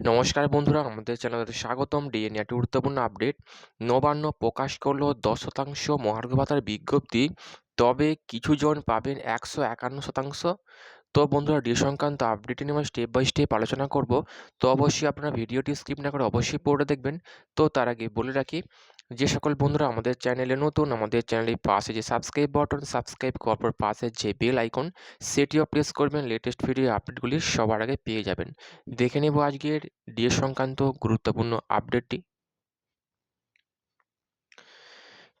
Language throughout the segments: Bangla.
নমস্কার বন্ধুরা, আমাদের চ্যানেলে স্বাগতম। ডিএনএ একটি গুরুত্বপূর্ণ আপডেট। নবান্ন প্রকাশ করল দশ শতাংশ মহার্ঘ ভাতার বিজ্ঞপ্তি। তবে কিছু জন পাবেন একশো একান্ন শতাংশ। তো বন্ধুরা ডি সংক্রান্ত আপডেট নিয়ে আমরা স্টেপ বাই স্টেপ আলোচনা করব। তো অবশ্যই আপনারা ভিডিওটি স্কিপ না করে অবশ্যই পড়ে দেখবেন। তো তার আগে বলে রাখি যে সকল বন্ধুরা আমাদের চ্যানেলে নতুন, আমাদের চ্যানেলের পাশে যে সাবস্ক্রাইব বাটন সাবস্ক্রাইব করার পর পাশে যে বেল আইকন সেটিও প্রেস করবেন। লেটেস্ট ভিডিও আপডেটগুলি সবার আগে পেয়ে যাবেন। দেখে নেব আজকের ডিএ সংক্রান্ত গুরুত্বপূর্ণ আপডেটটি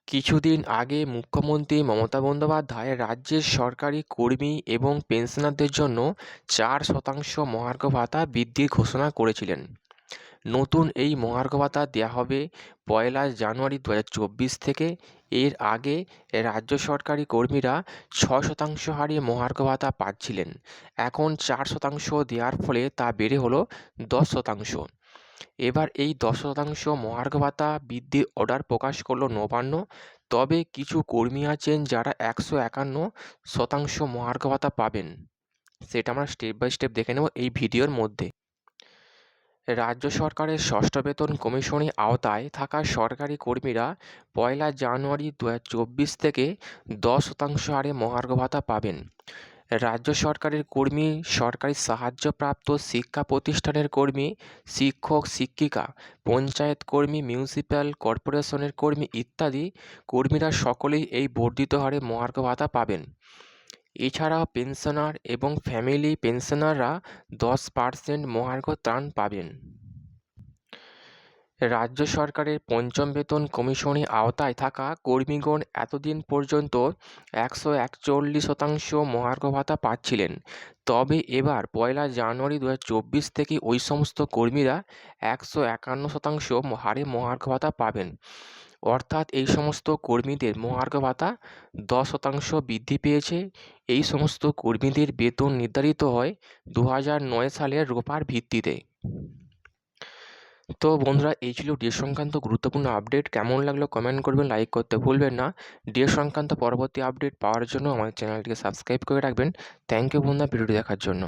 কিছুদিন আগে মুখ্যমন্ত্রী মমতা বন্দ্যোপাধ্যায় রাজ্যের সরকারি কর্মী এবং পেনশনারদের জন্য চার শতাংশ মহার্ঘ ভাতা বৃদ্ধির ঘোষণা করেছিলেন। নতুন এই মহার্ঘ ভাতা দেওয়া হবে পয়লা জানুয়ারি দু হাজার চব্বিশ থেকে। এর আগে রাজ্য সরকারি কর্মীরা ছ শতাংশ হারে মহার্ঘ ভাতা পাচ্ছিলেন। এখন চার শতাংশ দেওয়ার ফলে তা বেড়ে হলো দশ শতাংশ। এবার এই দশ শতাংশ মহার্ঘ ভাতা বৃদ্ধির অর্ডার প্রকাশ করল নবান্ন। তবে কিছু কর্মী আছেন যারা একশো একান্ন শতাংশ মহার্ঘ ভাতা পাবেন। সেটা আমরা স্টেপ বাই স্টেপ দেখে নেব এই ভিডিওর মধ্যে। রাজ্য সরকারের ষষ্ঠ বেতন কমিশনের আওতায় থাকা সরকারি কর্মীরা পয়লা জানুয়ারি দু চব্বিশ থেকে দশ শতাংশ হারে মহার্ঘ ভাতা পাবেন। রাজ্য সরকারের কর্মী, সরকারি সাহায্যপ্রাপ্ত শিক্ষা প্রতিষ্ঠানের কর্মী, শিক্ষক, শিক্ষিকা, পঞ্চায়েত কর্মী, মিউনিসিপ্যাল কর্পোরেশনের কর্মী ইত্যাদি কর্মীরা সকলেই এই বর্ধিত হারে মহার্ঘ ভাতা পাবেন। এছাড়া পেনশনার এবং ফ্যামিলি পেনশনাররা দশ পার্সেন্ট মহার্ঘ ত্রাণ পাবেন। রাজ্য সরকারের পঞ্চম বেতন কমিশনের আওতায় থাকা কর্মীগণ এতদিন পর্যন্ত একশো একচল্লিশ শতাংশ মহার্ঘ ভাতা পাচ্ছিলেন। তবে এবার পয়লা জানুয়ারি দু থেকে ওই সমস্ত কর্মীরা একশো একান্ন শতাংশ হারে মহার্ঘ ভাতা পাবেন। অর্থাৎ এই সমস্ত কর্মীদের মহার্ঘ ভাতা দশ শতাংশ বৃদ্ধি পেয়েছে। এই সমস্ত কর্মীদের বেতন নির্ধারিত হয় দু হাজার নয় সালের রোপার ভিত্তিতে। তো বন্ধুরা, এই ছিল ডিএ সংক্রান্ত গুরুত্বপূর্ণ আপডেট। কেমন লাগল কমেন্ট করবেন, লাইক করতে ভুলবেন না। ডিএ সংক্রান্ত পরবর্তী আপডেট পাওয়ার জন্য আমাদের চ্যানেলটিকে সাবস্ক্রাইব করে রাখবেন। থ্যাংক ইউ বন্ধুরা ভিডিওটি দেখার জন্য।